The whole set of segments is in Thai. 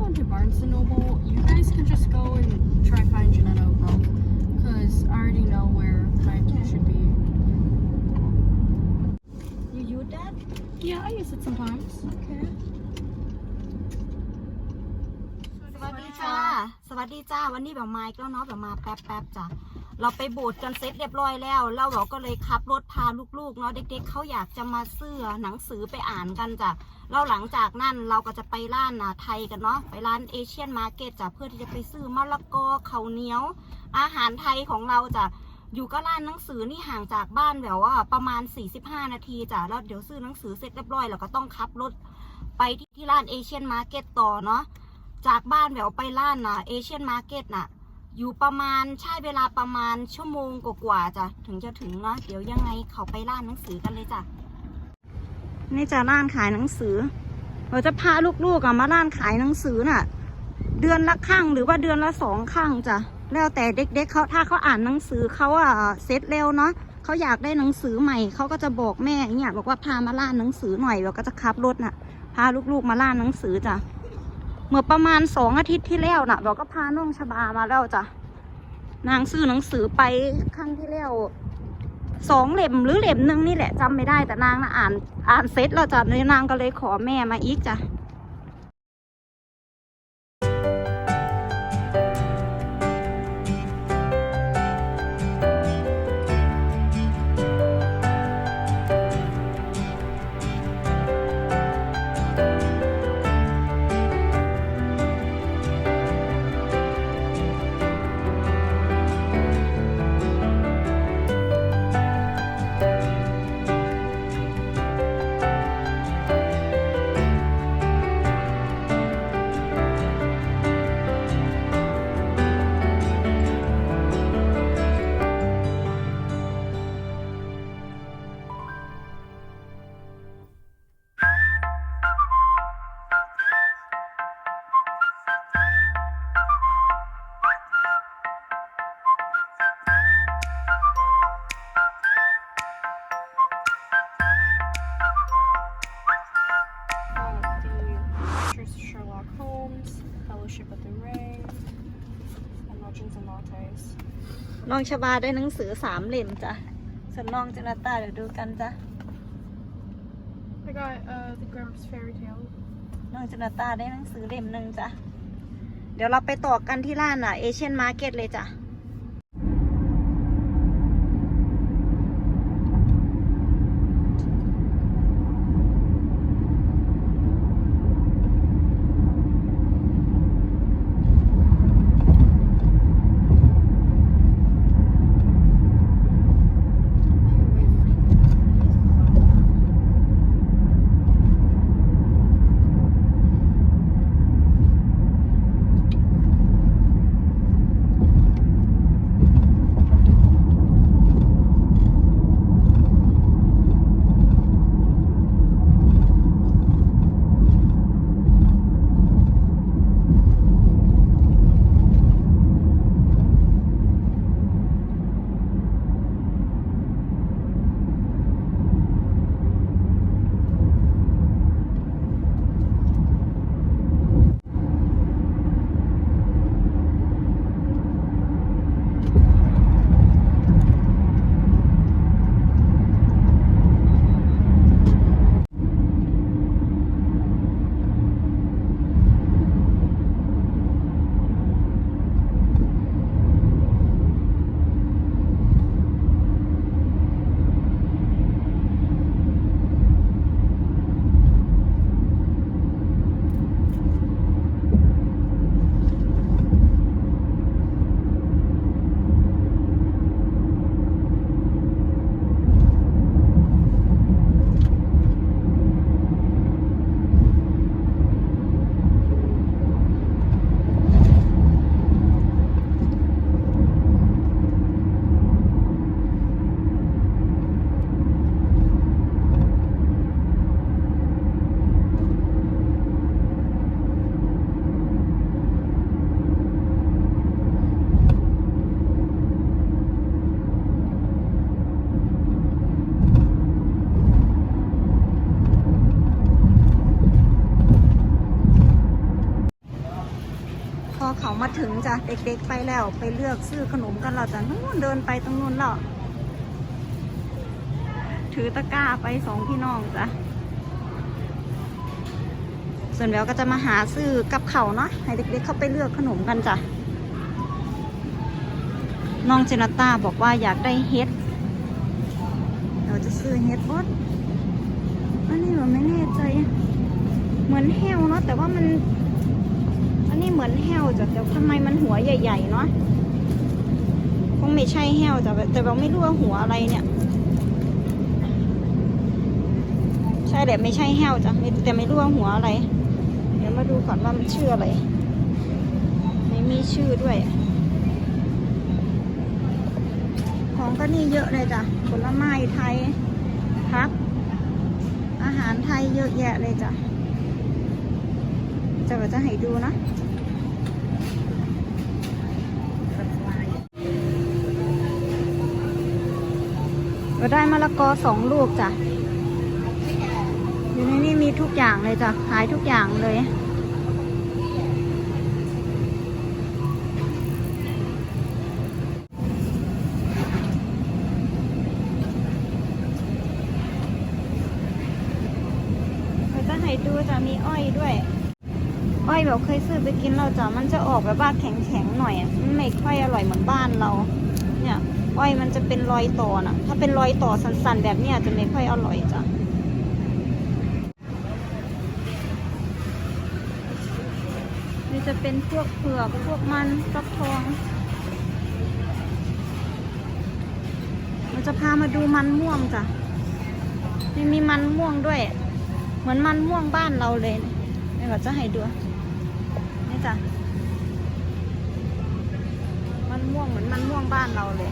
went to Barnes and Noble. You guys can just go and try find Janetto both, cause I already know where my kid should be. you use that Yeah, I use it sometimes. okay สวัสดีจ้า สวัสดีจ้า วันนี้แบบมาอีกแล้วเนาะแบบมาแป๊บแป๊บๆจ้ะ เราไปโบสถ์กันเสร็จเรียบร้อยแล้ว เราเราก็เลยขับรถพาลูกๆเนาะเด็ก ๆเขาอยากจะมาซื้อหนังสือไปอ่านกันจ้ะเราหลังจากนั้นเราก็จะไปร้านนะไทยกันเนาะไปร้านเอเชียนมาร์เก็ตจ้ะเพื่อที่จะไปซื้อมะละกอข้าวเหนียว อาหารไทยของเราจ้ะอยู่ก็ร้านหนังสือนี่ห่างจากบ้านแบบว่าประมาณ 45 นาทีจ้ะแล้วเดี๋ยวซื้อหนังสือเสร็จเรียบร้อยเราก็ต้องขับรถไปที่ที่ร้านเอเชียนมาร์เก็ตต่อเนาะจากบ้านแหวไปร้านน่ะเอเชียนมาร์เก็ตน่ะ อยู่ประมาณใช้เวลาประมาณชั่วโมงกว่าๆจ้ะถึงจะถึงเนาะเดี๋ยวยังไงเขาไปร้านหนังสือกันเลยจ้ะนี่จะร้านขายหนังสือ เราจะพาลูกๆมาร้านขายหนังสือน่ะ เดือนละครั้งหรือว่าเดือนละสองครั้งจ้ะแล้วแต่เด็กๆเขาถ้าเขาอ่านหนังสือเขาอะเซ็ตเร็วเนาะเขาอยากได้หนังสือใหม่เขาก็จะบอกแม่เนี่ยบอกว่าพามาร้านหนังสือหน่อยเราก็จะขับรถน่ะ พาลูกๆมาร้านหนังสือจ้ะ เมื่อประมาณสองอาทิตย์ที่แล้วน่ะเราก็พาน้องชบามาแล้วจ้ะนางซื้อหนังสือไปครั้งที่แล้วสองเล่มหรือเล่มหนึ่งนี่แหละจำไม่ได้แต่นางนะอ่านอ่านเสร็จแล้วจ้ะนี่นางก็เลยขอแม่มาอีกจ้ะ น้องชบาได้หนังสือสามเล่มจ้ะส่วนน้องเจนาตาเดี๋ยวดูกันจ้ะ I got uh, the Grimm's Fairy Tale. น้องเจนาตาได้หนังสือเล่มหนึ่งจ้ะ เดี๋ยวเราไปต่อกันที่ร้านอะเอเชียนมาร์เก็ตเลยจ้ะ จ้ะเด็กๆไปแล้วไปเลือกซื้อขนมกันเราจ้ะนู่นเดินไปตรงนู้นแล้วถือตะกร้าไปสองพี่น้องจ้ะส่วนแววก็จะมาหาซื้อกับเขาเนาะให้เด็กๆเข้าไปเลือกขนมกันจ้ะน้องเจนต้าบอกว่าอยากได้เฮ็ดเราจะซื้อเฮ็ดบดอันนี้เราไม่แน่ใจ เหมือนแห้วเนาะแต่ว่ามัน เหมือนแห้วจ้ะแต่ทำไมมันหัวใหญ่ๆเนาะคงไม่ใช่แห้วจ้ะแต่เราไม่รู้ว่าหัวอะไรเนี่ย ใช่แหละไม่ใช่แห้วจ้ะแต่ไม่รู้ว่าหัวอะไร เดี๋ยวมาดูก่อนว่ามันชื่ออะไร ไม่มีชื่อด้วย ของก็นี่เยอะเลยจ้ะผลไม้ไทยพัก อาหารไทยเยอะแยะเลยจ้ะจะจะให้ดูนะ เราได้มะละกอสองลูกจ้ะ อยู่ในนี้มีทุกอย่างเลยจ้ะ ขายทุกอย่างเลยเราจะให้ดูจะมีอ้อยด้วยอ้อย แบบเคยซื้อไปกินเราจ้ะมันจะออกแบบว่าแข็งๆหน่อยอะมันไม่ค่อยอร่อยเหมือนบ้านเรา เนี่ยอ้อยมันจะเป็นรอยต่อนะถ้าเป็นรอยต่อสันๆ แบบเนี้ยจะไม่ค่อยอร่อยจ้ะนี่จะเป็นพวกเผือกพวกมันฟักทองเราจะพามาดูมันม่วงจ้ะนี่มีมันม่วงด้วย เหมือนมันม่วงบ้านเราเลยนี่เราจะให้ดู จ้ะ มันม่วงเหมือนมันม่วงบ้านเราเลย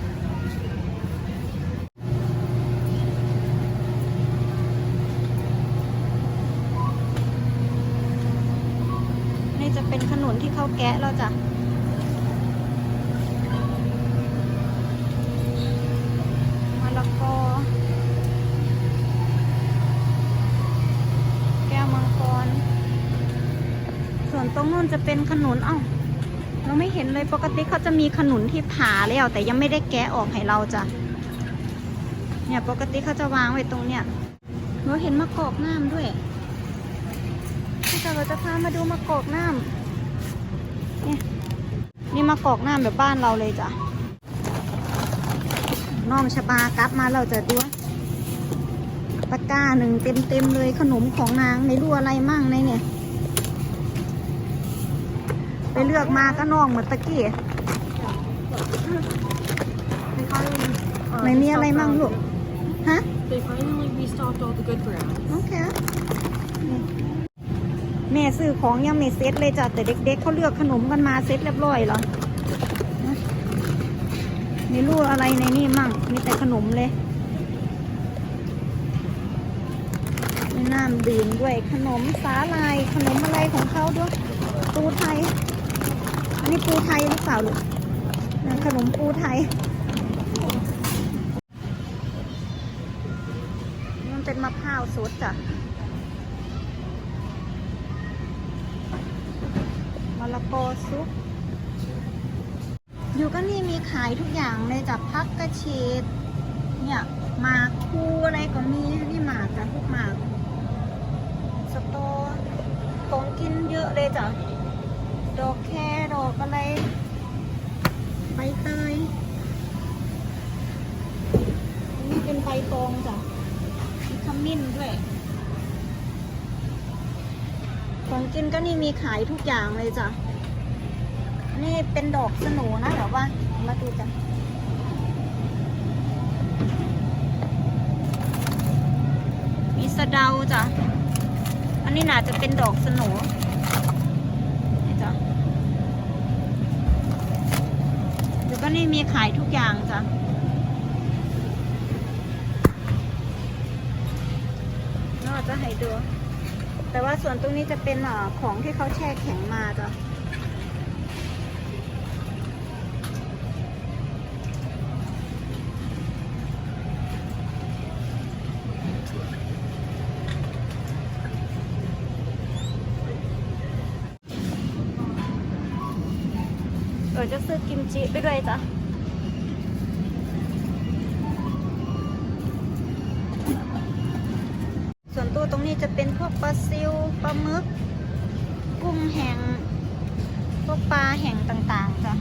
นี่จะเป็นขนุนที่เขาแกะแล้วจ้ะ มะละกอ แก้วมังกร ส่วนตรงนู้น จะเป็นขนุนเอ้าเราไม่เห็นเลยปกติเขาจะมีขนุนที่ผ่าแล้วแต่ยังไม่ได้แกะออกให้เราจ้ะเนี่ยปกติเขาจะวางไว้ตรงเนี้ยเราเห็นมะกอกน้ำด้วยที่จะเราจะพามาดูมะกอกน้ำเนี่ยนี่มะกอกน้ำแบบบ้านเราเลยจ้ะน้องชบากลับมาเราจะดูตะกร้าหนึ่งเต็มเต็มเลยขนมของนางไม่รู้อะไรมั่งในเนี่ย เลือกมาก็น้องเหมือนตะกี้ They finally, uh, ไม่มีอะไรมั่งลูก ฮะ They finally restocked all the good ground. โอเคนี่แม่ซื้อของยังไม่เซ็ตเลยจ้ะแต่เด็กๆเขาเลือกขนมกันมาเซ็ตเรียบร้อยแล้วนะไม่รู้อะไรในนี่มั่ง มีแต่ขนมเลยมีน้ำดื่มด้วยขนมสาลาย ขนมอะไรของเขาด้วยปูไทยอั นนี้ปูไทยหรือเปล่าลูกขนมปูไทย มันเป็นมะพร้าวสดจ้ะมะละกอซุปอยู่ก็นี่มีขายทุกอย่างเลยจ้ะพักกระเฉดเนี่ยหมากคูอะไรก็มีนี่หมากจ้ะพวกหมาก สตอของกินเยอะเลยจ้ะ ดอกแคดอกอะไรใบเตยอันนี่เป็นใบตองจ้ะมีขมิ้นด้วย ของกินก็นี่มีขายทุกอย่างเลยจ้ะ นี่เป็นดอกสนูนะเดี๋ยวว่า มาดูกันมีสะเดาจ้ะ อันนี้น่าจะเป็นดอกสนูจ้ะเดี๋ยวก็ นี่มีขายทุกอย่างจ้ะน่าจะให้ดู แต่ว่าส่วนตรงนี้จะเป็นเอ่อของที่เขาแช่แข็งมาจ้ะ เราจะซื้อกิมจิไปด้วยจ้ะส่วนตัวตรงนี้จะเป็นพวกปลาซิวปลาหมึก กุ้งแห้งพวกปลาแห้งต่างๆจ้ะ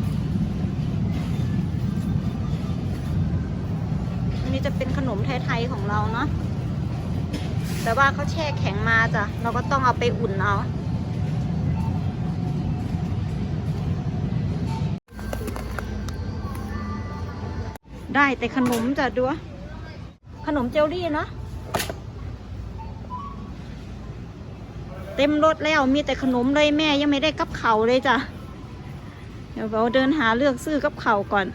อันนี้จะเป็นขนมไทยๆของเราเนาะแต่ว่าเขาแช่แข็งมาจ้ะเราก็ต้องเอาไปอุ่นเอา ได้แต่ขนมจ้ะดูวขนมเจลลี่เนาะเต็มรถแล้วมีแต่ขนมเลยแม่ยังไม่ได้กับเขาเลยจ้ะเดี๋ยวเราเดินหาเลือกซื้อกับเขาก่อน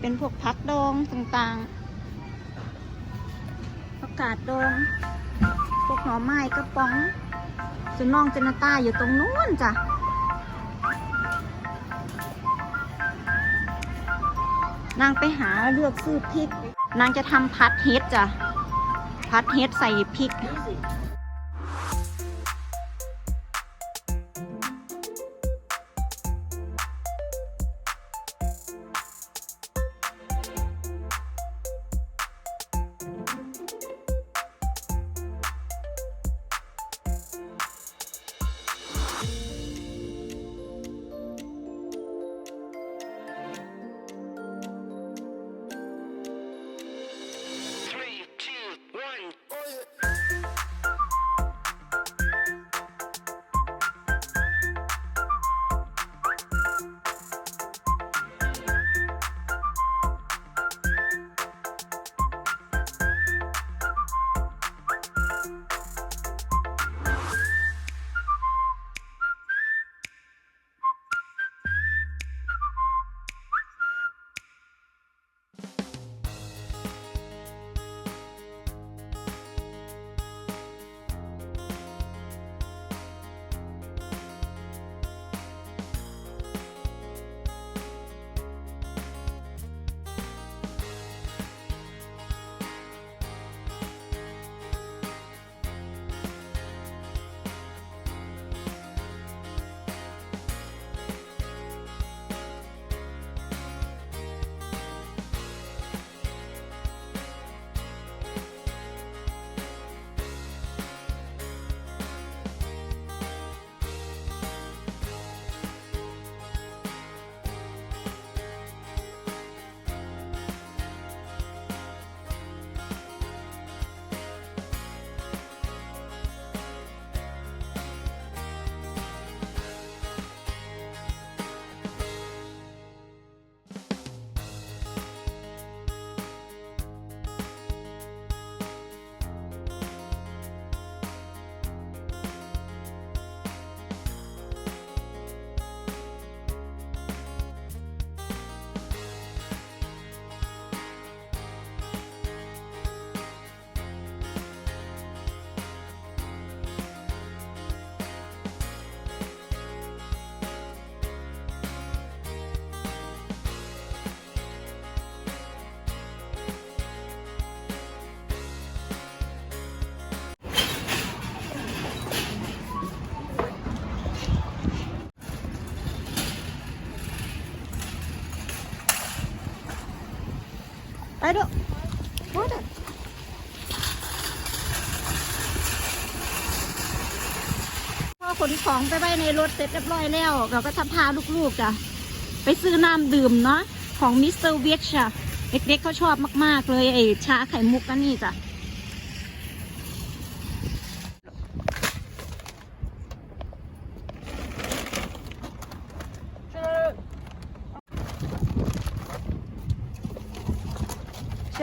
เป็นพวกพักดองต่างๆผักกาดดอง พวกหน่อไม้กระป๋องจนน้องเจนตาอยู่ตรงนู้นจ้ะ นางไปหาเลือกซื้อพริก นางจะทำพัดเฮ็ดจ้ะ พัดเฮ็ดใส่พริก ไปดูพูดอะพอขนของไปไว้ในรถเสร็จเรียบร้อยแล้ว เราก็จะพาลูกๆจ้ะไปซื้อน้ำดื่มเนาะของมิสเตอร์เวชอะเด็กๆเขาชอบมากๆเลยไอ้ชาไข่มุกกันนี่จ้ะ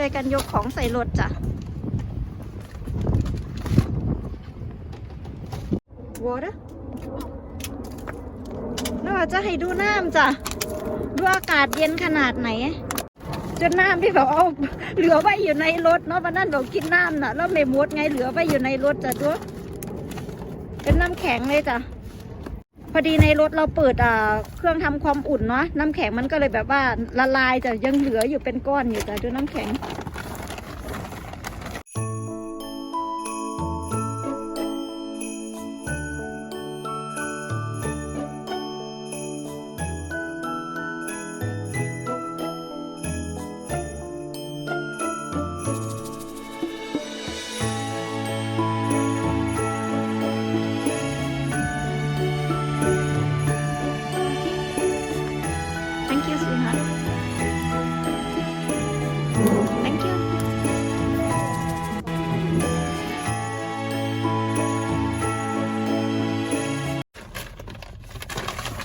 ช่วยกันยกของใส่รถจ้ะ water แล้วเราจะให้ดูน้ำจ้ะ ดูอากาศเย็นขนาดไหน จนน้ำที่แบบเอาเหลือไว้อยู่ในรถเนาะวันนั้นเรากินน้ำน่ะแล้วไม่มดไงเหลือไว้อยู่ในรถจ้ะตัวเป็นน้ำแข็งเลยจ้ะ พอดีในรถเราเปิดเครื่องทำความอุ่นเนาะน้ำแข็งมันก็เลยแบบว่าละลายจะยังเหลืออยู่เป็นก้อนอยู่แต่ดูน้ำแข็ง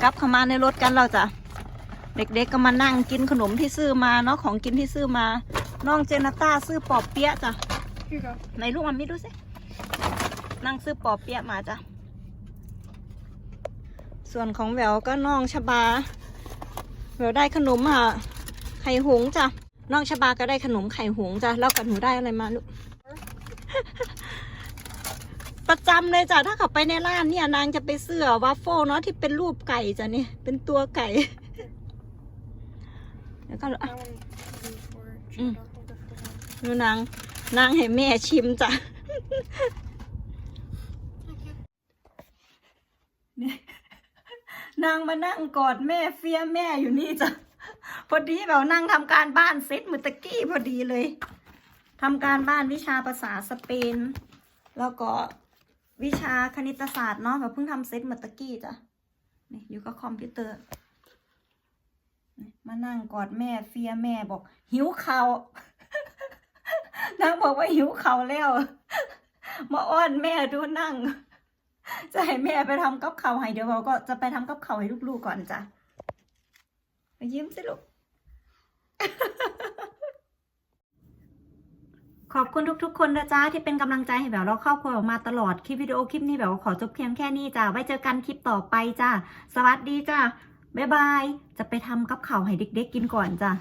มาในรถกันเราจ้ะเด็ก ๆก็มานั่งกินขนมที่ซื้อมาเนาะของกินที่ซื้อมา น้องเจนาต้าซื้อปอบเปี๊ยะจ้ะ Here you go. ไหนลูกมันไม่ดูสินั่งซื้อปอบเปี๊ยะมาจ้ะส่วนของแหววก็น้องชบาแหววได้ขนมอะไข่หงส์จ้ะน้องชบาก็ได้ขนมไข่หงส์จ้ะแล้วกับหนูได้อะไรมาลูก ประจำเลยจ้ะถ้าเขาไปในร้านเนี่ย นางจะไปเสื้อวัฟเฟิลเนาะที่เป็นรูปไก่จ้ะนี่เป็นตัวไก่แล้วก็ That one is for Mm. Chada. Hold it for one. ดูนางนางให้แม่ชิมจ้ะนี่นางมานั่งกอดแม่เฟียแม่อยู่นี่จ้ะพอดีแบบนั่งทำการบ้านเซตมือตะกี้พอดีเลยทำการบ้านวิชาภาษาสเปน แล้วก็ วิชาคณิตศาสตร์เนาะแบบเพิ่งทำเซตมือตะกี้จ้ะนี่อยู่กับคอมพิวเตอร์ มานั่งกอดแม่เฟียแม่บอก หิวเขาวนางบอกว่าหิวเข่าแล้ว มาอ้อนแม่ดูนั่ง จะให้แม่ไปทำกับเขาวให้เดี๋ยวเราก็จะไปทำกับเขาวให้ลูกๆก่อนจ้ะไปยิ้มสิลูก ขอบคุณทุกๆ คนนะจ๊ะที่เป็นกำลังใจให้แบบเราครอบครัวออกมาตลอดคลิปวิดีโอคลิปนี้แบบว่าขอจบเพียงแค่นี้จ้ะไว้เจอกันคลิปต่อไปจ้ะสวัสดีจ้ะบ๊ายบายจะไปทำกับข่าวให้เด็กๆกินก่อนจ้ะ